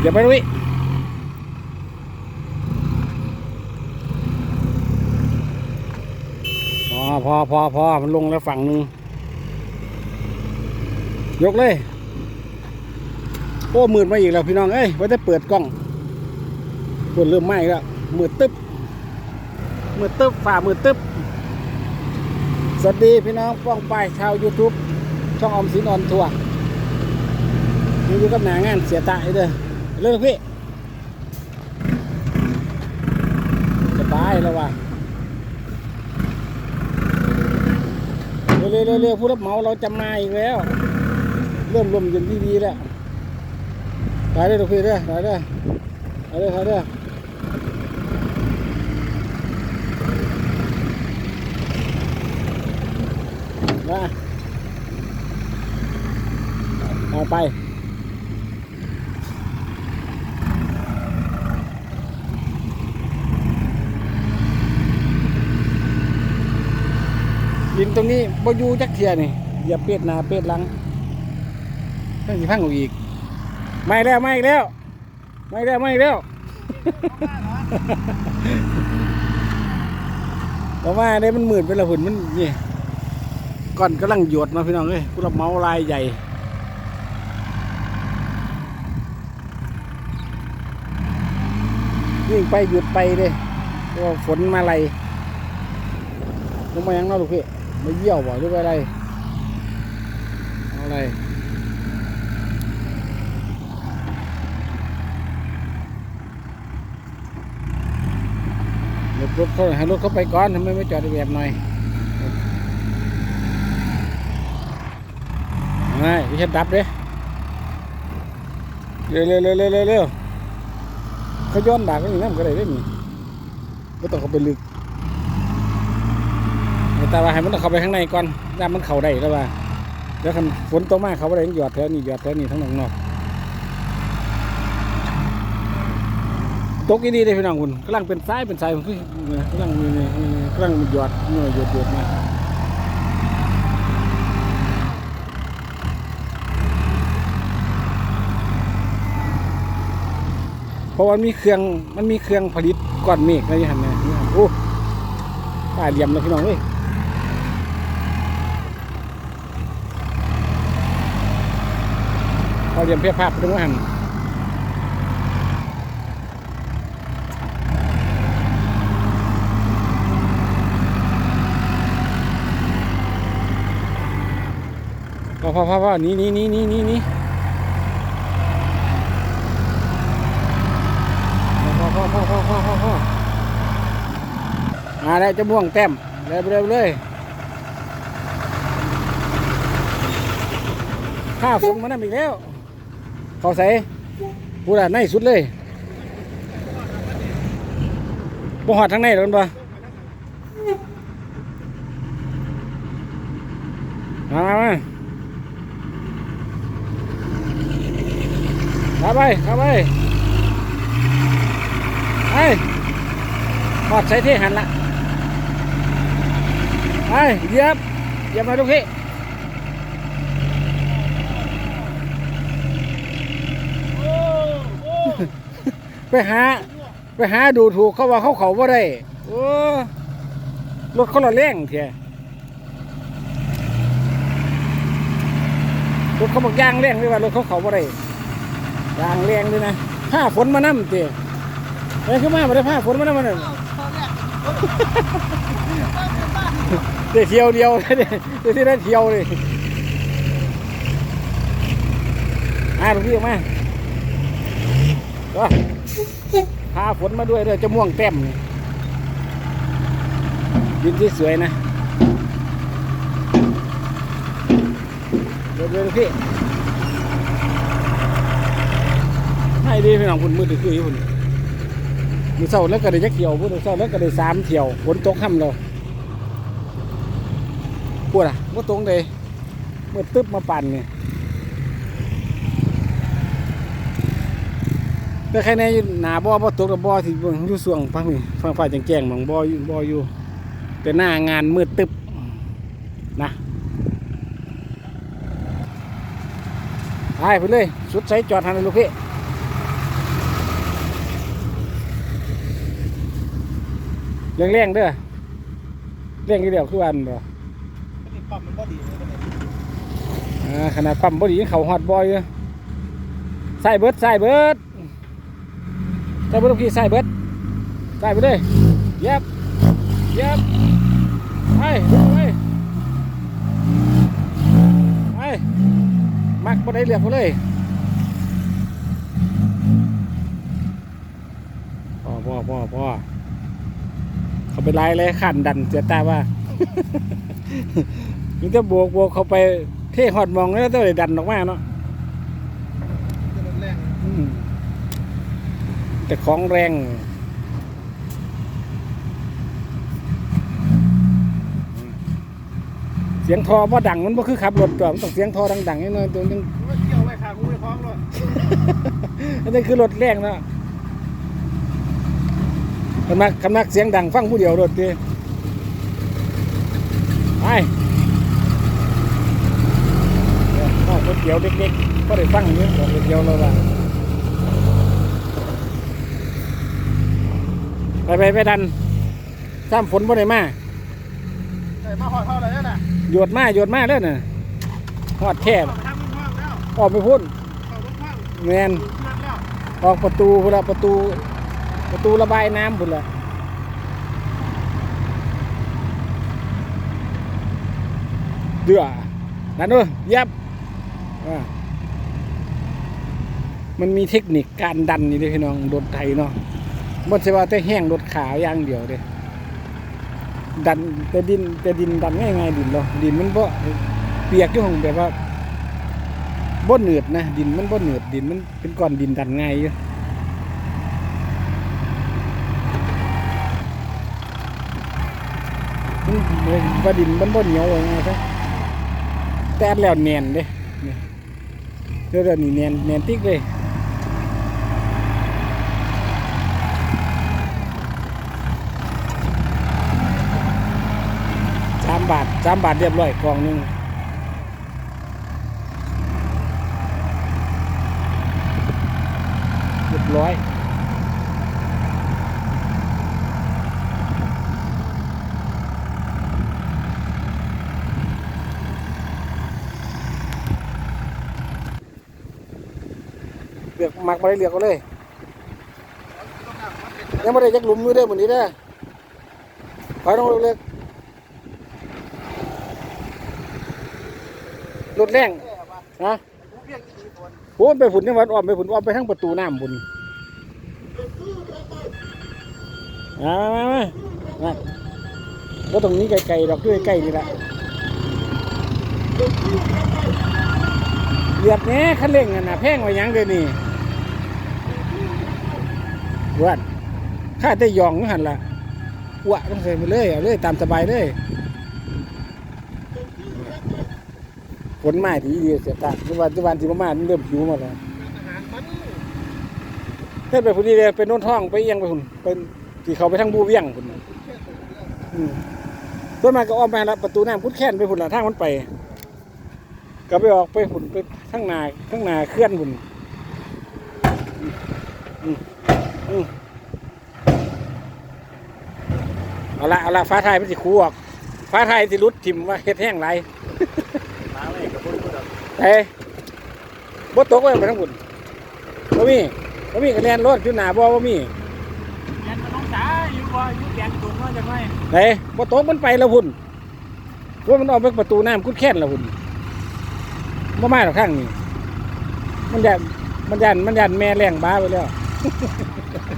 เดี๋ยวไปลุยพอพอพอพอมันลงแล้วฝั่งนึง ยกเลย โอ้มืดมาอีกแล้วพี่น้อง เอ้ยว่าจะเปิดกล้องเปิดเริ่มไหม้แล้ว มืดตึ๊บ มืดตึ๊บ ฝ่ามืดตึ๊บ สวัสดีพี่น้องป้องปชาว YouTube ช่องออมสินออนทัวร์นี่อยู่กับหนางานเสียตายเด้อ เลิกพี่สบายแล้วว่ะเร็วๆเร็วๆผู้รับเหมาเราจำนายอีกแล้ว เริ่มลมเย็นดีๆแล้วไปเด้อลูกพี่เด้อไปเด้อไปเด้อไปเด้อมาเอาไป ตรงนี้บ่อยู่จักเทียนี่อย่าเป็ดหนาเป็ดหลังเพิ่งสิพังออกอีกไม่แล้วไม่แล้วไม่แล้วไม่แล้วเพราะว่าได้มันหมื่นไปละหุ่นมันนี่ก่อนกำลังหยดมาพี่น้องเอ้ยผู้รับเมาลายใหญ่ยิ่งไปหยุดไปเลยเพราะฝนมาไหลลงมายังนอกลูกพี่ มาเยี่ยวบ่หรืออะไรเอาอะไรรถรถเขาให้รถเขาไปก่อนทำไมไม่จอดแบบหน่อยไม่พี่เช็ดดับเด้เร็วเร็วเร็วเร็วเร็วเขาย้อนดักก็อย่างนั้นก็ได้ได้มีก็ต้องเขาไปลึก แต่ว่าให้มันเข้าไปข้างในก่อนย่ามันเข้าได้แล้วว่าเดี๋ยวคันฝนตกมากเขาบ่ไปหยอดแถวนี้หยอดแถวนี้ทั้งนอกนอกตกอีดีเลยพี่น้องคุณกำลังเป็นสายเป็นสายคือกำลังมีนี่กำลังหยอดหน่วยหยดหยดมาเพราะว่ามีเครื่องมันมีเครื่องผลิตก้อนเมฆอะไรอย่างเงี้ยโอ้ตายเหลี่ยมเลยพี่น้องเอ้ย พอเรียมเพียบภาพตรงนั้นพอพอพอพอนี่นี่นี่นี่นี่นี่พอพอพอพอพอพอพอมาแล้วจะม่วงแต้มเร็วเร็วเลยข้าวฝนมานั่นอีกแล้ว เขาใส่พูดอะในสุดเลยบ่หอดทั้งในหรอกปะมามามาเข้าไปเข้าไปไปหอดใส่ที่หันละไปเหยียบเหยียบมาลูกพี่ หา ไปหาดูถูกเขาว่าเขาเขาว่าได้โอ้รถเขาละแรงเถอะรถเขาบอกยางแรงด้วยว่ารถเขาเขาว่าได้ยางแรงด้วยนะผ้าฝนมานั่มเถอะอะไรขึ้นมาไม่ได้ผ้าฝนมานั่มมันยได้เที่ยวเดียวได้ได้ที่ได้เที่ยวเลยอ่าลูกพี่ออกมาก็ พาฝนมาด้วยเลยจะม่วงแต้มนี่ดินที่สวยนะเร็วๆพี่ให้ดีพี่น้องคุณมือถือคือคุณมือเศร้าแล้วก็ได้ยักเที่ยวมือเศร้าแล้วก็ได้สามเที่ยวฝนตกค่ำเราปวดอะมือตรงเลยเมื่อตึ๊บมาปั่นเนี่ย แต่ใครในหนาบ่อบ่ตกกับบ่อที่อยู่สวงฟังนี่ฟังฝ่ายแจงๆบองบ่อบ่ออยู่ แต่หน้างานมืดตึบนะไปไปเลยสุดใช้จอดทันเลยลูกพี่เร่งเร่งเด้อเร่งกี่เดียวคือวันบ่ขนาดปั๊มบ่ดีเขาหอดบ่อยใส่เบิร์ดใส่เบิร์ด ใส่บิดลูกพี่ใส่เบิดใส่ไปเลยเย็บเย็บไปไปไปมักบ่ได้เรียกบ่เลยพ่อพ่อพ่อพ่อเขาไปไล่เลยขันดันเสียตาว่ามันจะบวกบวกเขาไปเท่หอดมองแล้วต้องได้ดันออกมาเนาะรถแรง อืม แต่ของแรงเสียงทอบ่ดังมันบ่คือขับรถตัวมันต้องเสียงทอดังๆนิดหน่อยตัวนึงเกี่ยวไว้ขากูในท้องเลยอันนี้คือรถแรงเนาะกำนักกำนักเสียงดังฟังผู้เดียวรถดีไปเดี๋ยวข้าวก๋วยเตี๋ยวเด็กๆก็ได้ฟังเยอะกว่าก๋วยเตี๋ยวเราละ ไปไปไปดันซ้ำฝนบ่ได้มาใส่มาหอดเท่าไหร่แล้วน่ะหยวดมาหยวดมาแล้วน่ะหอดแคบทำมันพังแล้วออกไปพุ่นเขารถพังแมนพังแล้วออกประตูพุ่นละประตู ประตูระบายน้ำพุ่นละเดือนั่นด้วยยับอ่ามันมีเทคนิคการดันนี่เด้อพี่น้องรถไทยเนาะ มันใช่ว่าแต่แห้งรถขาอย่างเดียวเด้ดันแต่ดินแต่ดินดันง่ายๆดินเนาดินมันบ่เปียกอยู่ของแบบว่าบ่เหนืดนะ ดินมันบ่เหนืดดินมันเป็นก้อนดินดันง่ายอยู่มันว่าดินมันบ่เหนียวว่าไงซะแต่แล้วแน่นเด้เนี่เดี๋ยวเดี๋ยวนี้แน่นแน่นติ๊กเลยสาม บาทสามบาทเรียบร้อยกล่องหนึงเรียบร้อยเลือกมักมาได้เลือกก็เลยยังไม่ได้จักหลุมมือได้อเหมือนนี้ได้อขอต้องเลือก รถแรงฮะกูเพี้ยนกี่คนโอ้ไปฝุ่นจังหวัดอ้อมไปฝุ่นอ้อมไปทั้งประตูน้ำบุญมามามามาว่าตรงนี้ไกลๆดอกด้วยใกล้นี่แหละเหยียดแหน่คันเร่งกันนะแพงไว้ยังเดี๋ยนี้วัดข้าได้ยองนี่หันละอ้วต้องใส่ไปเลยเอาเลยตามสบายเลย ฝนมาทีเดียวเสียตาทุกวันทุกวันที่ประมาณเริ่มผิวมาแล้วอาหารมันเฮ็ดไปพุ่นนี่เลยเป็นโน่นท้องไปเอียงไปพุ่นเป็นที่เขาไปทางบูเวียงพุ่นต้นไม้ก็อ้อมไปละประตูน้ำพุดแค้นไปพุ่นละทางมันไป ก็ไปออกไปพุ่นไปข้งน้าข้งนาเคลื่อนพุ่นอืมอืมเอาละเอาละฟ้าไทยมันสิคูออก ฟ้าไทยสิรุดทิมว่าเฮ็ดแห้งไร มาไว้กับคนกูดอก เฮ้ยบ่ตกไว้ไปทั้งพุ่นบ่มีบ่มีคะแนนรถอยู่หน้าบ่บ่มียันน้องจ๋าอยู่บ่อยู่แกนตุ่มน้อยจังไงไหนบ่ตกมันไปแล้วพุ่นว่ามันออกไปประตูน้ำกุดแค้นแล้วพุ่นบ่มาหรอกข้างนี้มันยันมันยันมันยันแม่แรงบ้าไปแล้ว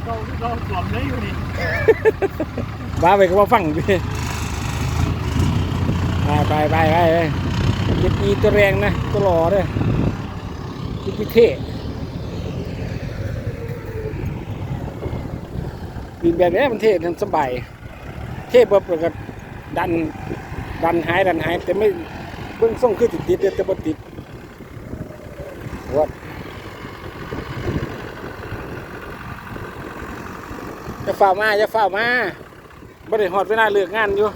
เราเราสวมเลยอยู่นี่บ้าไปก็ว่าฟังดิไปไปไปไป ไปยึดอีตัวแรงนะตัวหล่อเลยยึดพิเท่บินแบบนี้มันเท่ทันสบาย เท่แบบแล้วก็ดัน ดันหายดันหาย แต่ไม่เบื้องส่งคือติดติดแต่บ่ติดวัดจะฝ้ามาจะฝ้ามาบ่ได้หอดเวลาเลิกงานอยู่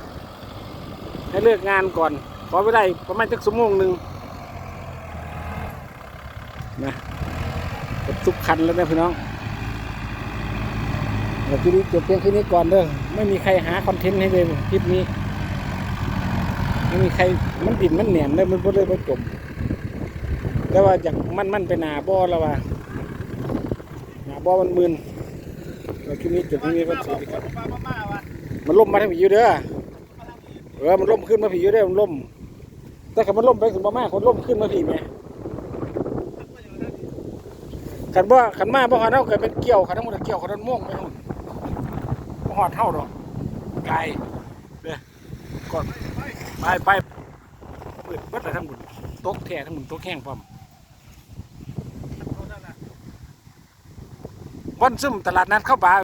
ให้เลิกงานก่อน ขอไปได้ประมาณสักชั่วโมงหนึ่งนะกดทุกคันแล้วนะพี่น้องนแต่คลิปนี้จบเพียงแค่นี้ก่อนเด้อไม่มีใครหาคอนเทนต์ให้เลยคลิปนี้ไม่มีใครมันดินมันแหนมเลยมันบ่เลยบ่จมแต่ว่าอยากมันมันไปหนาบ่อแล้วว่าหนาบ่อมันมึนแล้วคลิปนี้จบเพียงแค่นี้ก็สวัสดีครับมันล่มมาทางผีอยู่เด้อเออมันล่มขึ้นมาผีอยู่เด้อมันล่ม แต่ขันมันล่มไปถึงประมาณคนล่มขึ้นมาผีไหมขันบ่ขันมาบ่ฮอดเท่าเกิดเป็นเกี่ยวขันทั้งหมดเกี่ยวขันทั้งม่วงไปหมดบ่ฮอดเท่าดอกไกลเด้อก่อนไปไปเปิดเบิดเลยทั้งหมดตกแท้ทั้งหมดตกแห้งพร้อมวันซึมตลาดนัดเข้าป่า